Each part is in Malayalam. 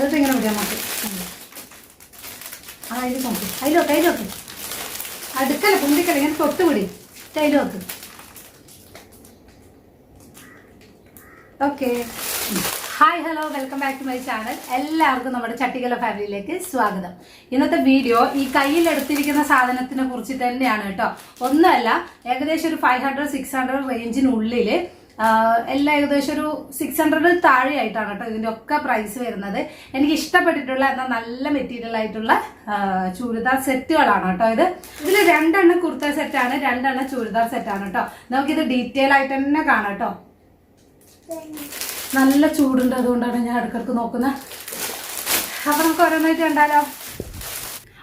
അതിട്ട് ഇങ്ങനെ വിടാൻ നമുക്ക് ആ അതിൽ നോക്കി. അതിലോക്ക് അതിലോക്ക് അടുക്കല കുന്തിക്കല ഇങ്ങനെ തൊട്ട് വിടി അതിലോക്ക് okay. Hi hello welcome back to my channel. എല്ലാവർക്കും നമ്മുടെ ചട്ടികല ഫാമിലിയിലേക്ക് സ്വാഗതം. ഇന്നത്തെ വീഡിയോ ഈ കയ്യിലെടുത്തിരിക്കുന്ന സാധനത്തിനെ കുറിച്ച് തന്നെയാണ് കേട്ടോ. ഒന്നുമല്ല ഏകദേശം ഒരു ഫൈവ് ഹൺഡ്രഡ് സിക്സ് ഹൺഡ്രഡ് റേഞ്ചിനുള്ളിൽ എല്ലാം ഏകദേശം ഒരു സിക്സ് ഹൺഡ്രഡ് താഴെയായിട്ടാണ് കേട്ടോ ഇതിന്റെ ഒക്കെ പ്രൈസ് വരുന്നത്. എനിക്ക് ഇഷ്ടപ്പെട്ടിട്ടുള്ള എന്നാൽ നല്ല മെറ്റീരിയൽ ആയിട്ടുള്ള ചുരിദാർ സെറ്റുകളാണ് കേട്ടോ ഇത്. ഇതിൽ രണ്ടെണ്ണം കുർത്ത സെറ്റാണ് രണ്ടെണ്ണം ചുരിദാർ സെറ്റാണ് കേട്ടോ. നമുക്കിത് ഡീറ്റെയിൽ ആയിട്ട് തന്നെ കാണാം കേട്ടോ. നല്ല ചൂടുണ്ട് അതുകൊണ്ടാണ് ഞാൻ ഇടക്കിടക്ക് നോക്കുന്നത്. അപ്പം നമുക്ക് ഓരോന്നായിട്ട് കണ്ടാലോ?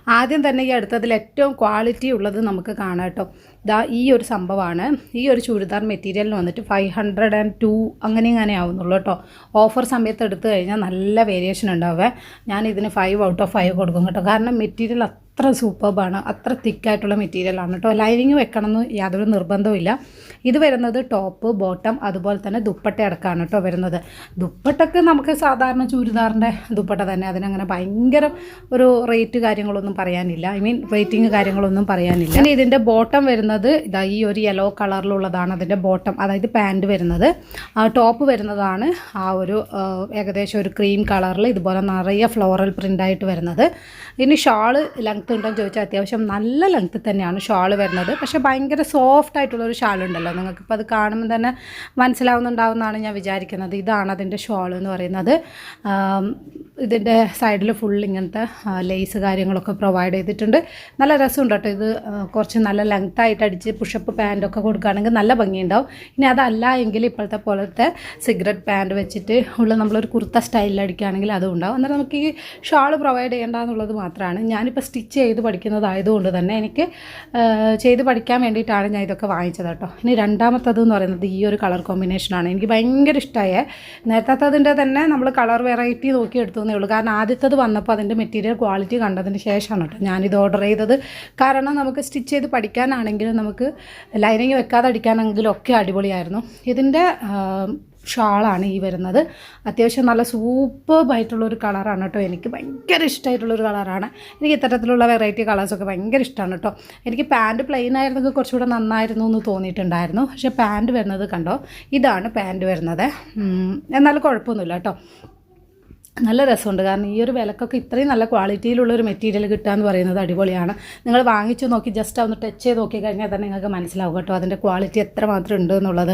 ആദ്യം തന്നെ ഈ അടുത്തതിൽ ഏറ്റവും ക്വാളിറ്റി ഉള്ളത് നമുക്ക് കാണാം കേട്ടോ. ഇതാ ഈ ഒരു സംഭവമാണ്. ഈ ഒരു ചുരിദാർ മെറ്റീരിയലിന് വന്നിട്ട് ഫൈവ് ഹൺഡ്രഡ് ആൻഡ് ടു അങ്ങനെ ഇങ്ങനെ ആവുന്നുള്ളൂ കേട്ടോ. ഓഫർ സമയത്ത് എടുത്തു കഴിഞ്ഞാൽ നല്ല വേരിയേഷൻ ഉണ്ടാവേ ഞാൻ ഇതിന് ഫൈവ് ഔട്ട് ഓഫ് ഫൈവ് കൊടുക്കും കേട്ടോ. കാരണം മെറ്റീരിയൽ അത്ര സൂപ്പർബാണ് അത്ര തിക്കായിട്ടുള്ള മെറ്റീരിയലാണ് കേട്ടോ ലൈനിങ് വെക്കണമെന്ന് യാതൊരു നിർബന്ധവുമില്ല ഇത് വരുന്നത് ടോപ്പ് ബോട്ടം അതുപോലെ തന്നെ ദുപ്പട്ട അടക്കമാണ് കേട്ടോ വരുന്നത്. ദുപ്പട്ടക്ക് നമുക്ക് സാധാരണ ചുരിദാറിന്റെ ദുപ്പട്ട തന്നെ. അതിനങ്ങനെ ഭയങ്കര ഒരു റേറ്റ് കാര്യങ്ങളൊന്നും പറയാനില്ല. ഐ മീൻ റേറ്റിംഗ് കാര്യങ്ങളൊന്നും പറയാനില്ല. ഇനി ഇതിന്റെ ബോട്ടം വരുന്നത് ഇതാ ഈ ഒരു യെല്ലോ കളറിലുള്ളതാണ് അതിന്റെ ബോട്ടം അതായത് പാന്റ് വരുന്നത്. ആ ടോപ്പ് വരുന്നതാണ് ആ ഒരു ഏകദേശം ഒരു ക്രീം കളറിൽ ഇതുപോലെ നിറയെ ഫ്ലോറൽ പ്രിന്റായിട്ട് വരുന്നത്. ഇനി ഷാൾ ലെങ്ത് ഉണ്ടോ എന്ന് ചോദിച്ചാൽ അത്യാവശ്യം നല്ല ലെങ്ത്ത് തന്നെയാണ് ഷാൾ വരുന്നത്. പക്ഷേ ഭയങ്കര സോഫ്റ്റ് ആയിട്ടുള്ള ഒരു ഷാൾ ഉണ്ടല്ലോ. നിങ്ങൾക്കിപ്പോൾ അത് കാണുമ്പോൾ തന്നെ മനസ്സിലാവുന്നുണ്ടാവുമെന്നാണ് ഞാൻ വിചാരിക്കുന്നത്. ഇതാണ് അതിന്റെ ഷോൾ എന്ന് പറയുന്നത്. ഇതിന്റെ സൈഡിൽ ഫുൾ ഇങ്ങനത്തെ ലേസ് കാര്യങ്ങളൊക്കെ പ്രൊവൈഡ് ചെയ്തിട്ടുണ്ട്. നല്ല രസമുണ്ട് കേട്ടോ ഇത്. കുറച്ച് നല്ല ലെങ്ത് ആയിട്ട് അടിച്ച് പുഷപ്പ് പാന്റൊക്കെ കൊടുക്കുകയാണെങ്കിൽ നല്ല ഭംഗിയുണ്ടാവും. ഇനി അതല്ല എങ്കിൽ ഇപ്പോഴത്തെ പോലത്തെ സിഗരറ്റ് പാന്റ് വെച്ചിട്ട് ഉള്ള നമ്മളൊരു കുർത്ത സ്റ്റൈലിൽ അടിക്കുകയാണെങ്കിൽ അതും ഉണ്ടാവും. അന്നേരം നമുക്ക് ഈ ഷാൾ പ്രൊവൈഡ് ചെയ്യേണ്ട എന്നുള്ളത് മാത്രമാണ്. ഞാനിപ്പോൾ സ്റ്റിച്ച് ചെയ്ത് പഠിക്കുന്നതായതുകൊണ്ട് തന്നെ എനിക്ക് ചെയ്ത് പഠിക്കാൻ വേണ്ടിയിട്ടാണ് ഞാൻ ഇതൊക്കെ വാങ്ങിച്ചത് കേട്ടോ. ഇനി രണ്ടാമത്തത് എന്ന് പറയുന്നത് ഈ ഒരു കളർ കോമ്പിനേഷനാണ് എനിക്ക് ഭയങ്കര ഇഷ്ടമായ നേരത്തെ തന്നെ നമ്മൾ കളർ വെറൈറ്റി നോക്കി എടുത്തതേ ഉള്ളൂ. കാരണം ആദ്യത്തത് വന്നപ്പോൾ അതിന്റെ മെറ്റീരിയൽ ക്വാളിറ്റി കണ്ടതിന് ശേഷമാണ് കേട്ടോ ഞാനിത് ഓർഡർ ചെയ്തത്. കാരണം നമുക്ക് സ്റ്റിച്ച് ചെയ്ത് പഠിക്കാനാണെങ്കിലും നമുക്ക് ലൈനിങ് വെക്കാതെ അടിക്കാനെങ്കിലും ഒക്കെ അടിപൊളിയായിരുന്നു. ഇതിന്റെ ഷാളാണ് ഈ വരുന്നത്. അത്യാവശ്യം നല്ല സൂപ്പർബായിട്ടുള്ള ഒരു കളറാണ് കേട്ടോ. എനിക്ക് ഭയങ്കര ഇഷ്ടമായിട്ടുള്ളൊരു കളറാണ്. എനിക്ക് ഇത്തരത്തിലുള്ള വെറൈറ്റി കളേഴ്സൊക്കെ ഭയങ്കര ഇഷ്ടമാണ് കേട്ടോ. എനിക്ക് പാന്റ് പ്ലെയിൻ ആയിരുന്നെങ്കിൽ കുറച്ചുകൂടെ നന്നായിരുന്നു എന്ന് തോന്നിയിട്ടുണ്ടായിരുന്നു. പക്ഷേ പാന്റ് വരുന്നത് കണ്ടോ? ഇതാണ് പാന്റ് വരുന്നത്. എന്നാൽ കുഴപ്പമൊന്നുമില്ല കേട്ടോ. നല്ല രസമുണ്ട്. കാരണം ഈ ഒരു വിലക്കൊക്കെ ഇത്രയും നല്ല ക്വാളിറ്റിയിലുള്ള ഒരു മെറ്റീരിയൽ കിട്ടുക എന്ന് പറയുന്നത് അടിപൊളിയാണ്. നിങ്ങൾ വാങ്ങിച്ചു നോക്കി ജസ്റ്റ് ഒന്ന് ടച്ച് ചെയ്ത് നോക്കി കഴിഞ്ഞാൽ തന്നെ നിങ്ങൾക്ക് മനസ്സിലാവും കേട്ടോ അതിന്റെ ക്വാളിറ്റി എത്ര മാത്രം ഉണ്ട് എന്നുള്ളത്.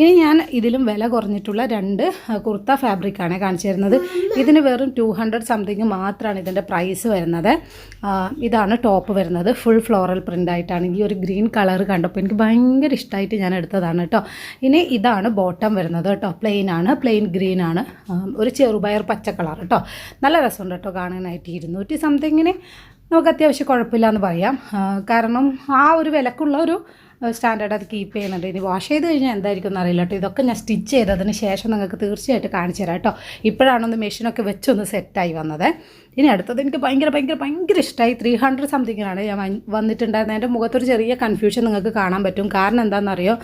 ഇനി ഞാൻ ഇതിലും വില കുറഞ്ഞിട്ടുള്ള രണ്ട് കുർത്ത ഫാബ്രിക്കാണ് കാണിച്ചു തരുന്നത്. ഇതിന് വെറും ടു ഹൺഡ്രഡ് സംതിങ് മാത്രമാണ് ഇതിന്റെ പ്രൈസ് വരുന്നത്. ഇതാണ് ടോപ്പ് വരുന്നത്. ഫുൾ ഫ്ലോറൽ പ്രിന്റ് ആയിട്ടാണ്. ഈ ഒരു ഗ്രീൻ കളർ കണ്ടപ്പോൾ എനിക്ക് ഭയങ്കര ഇഷ്ടമായിട്ട് ഞാൻ എടുത്തതാണ് കേട്ടോ. ഇനി ഇതാണ് ബോട്ടം വരുന്നത് കേട്ടോ. പ്ലെയിൻ ആണ്. പ്ലെയിൻ ഗ്രീൻ ആണ്. ഒരു ചെറുപയർ പച്ച കളർ കേട്ടോ. നല്ല രസമുണ്ട് കേട്ടോ കാണാനായിട്ട്. ഇരുന്നൂറ്റി സംതിങ്ങിന് നമുക്ക് അത്യാവശ്യം കുഴപ്പമില്ല എന്ന് പറയാം കാരണം ആ ഒരു വിലക്കുള്ള ഒരു സ്റ്റാൻഡേർഡ് അത് കീപ്പ് ചെയ്യുന്നുണ്ട്. ഇനി വാഷ് ചെയ്ത് കഴിഞ്ഞാൽ എന്തായിരിക്കും അറിയില്ല കേട്ടോ ഇതൊക്കെ ഞാൻ സ്റ്റിച്ച് ചെയ്തതിന് ശേഷം നിങ്ങൾക്ക് തീർച്ചയായിട്ടും കാണിച്ചു തരാം കേട്ടോ ഇപ്പോഴാണൊന്ന് മെഷീനൊക്കെ വെച്ചൊന്ന് സെറ്റായി വന്നത്. ഇനി അടുത്തത് എനിക്ക് ഭയങ്കര ഭയങ്കര ഭയങ്കര ഇഷ്ടമായി ത്രീ ഹൺഡ്രഡ് സംതിങ്ങിനാണ് ഞാൻ വന്നിട്ടുണ്ടായിരുന്നത് എന്റെ മുഖത്തൊരു ചെറിയ കൺഫ്യൂഷൻ നിങ്ങൾക്ക് കാണാൻ പറ്റും. കാരണം എന്താണെന്നറിയോ?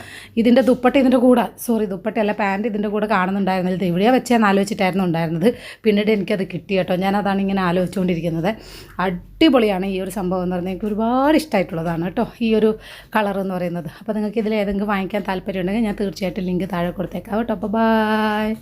ഇതിന്റെ ദുപ്പട്ട ഇതിന്റെ കൂടെ സോറി ദുപ്പട്ടയല്ല പാന്റ് ഇതിന്റെ കൂടെ കാണുന്നുണ്ടായിരുന്നില്ല. ഇത് എവിടെയാണ് വെച്ചാൽ ആലോചിച്ചിട്ടായിരുന്നു ഉണ്ടായിരുന്നത്. പിന്നീട് എനിക്കത് കിട്ടി കേട്ടോ. ഞാനതാണ് ഇങ്ങനെ ആലോചിച്ചുകൊണ്ടിരിക്കുന്നത്. അടിപൊളിയാണ് ഈ ഒരു സംഭവം എന്ന് പറഞ്ഞാൽ എനിക്ക് ഒരുപാട് ഇഷ്ടമായിട്ടുള്ളതാണ് കേട്ടോ ഈ ഒരു കളർ എന്ന് പറയുന്നത്. അപ്പോൾ നിങ്ങൾക്ക് ഇതിൽ ഏതെങ്കിലും വാങ്ങിക്കാൻ താല്പര്യം ഉണ്ടെങ്കിൽ ഞാൻ തീർച്ചയായിട്ടും ലിങ്ക് താഴെ കൊടുത്തേക്കാം കേട്ടോ. അപ്പോൾ ബായ്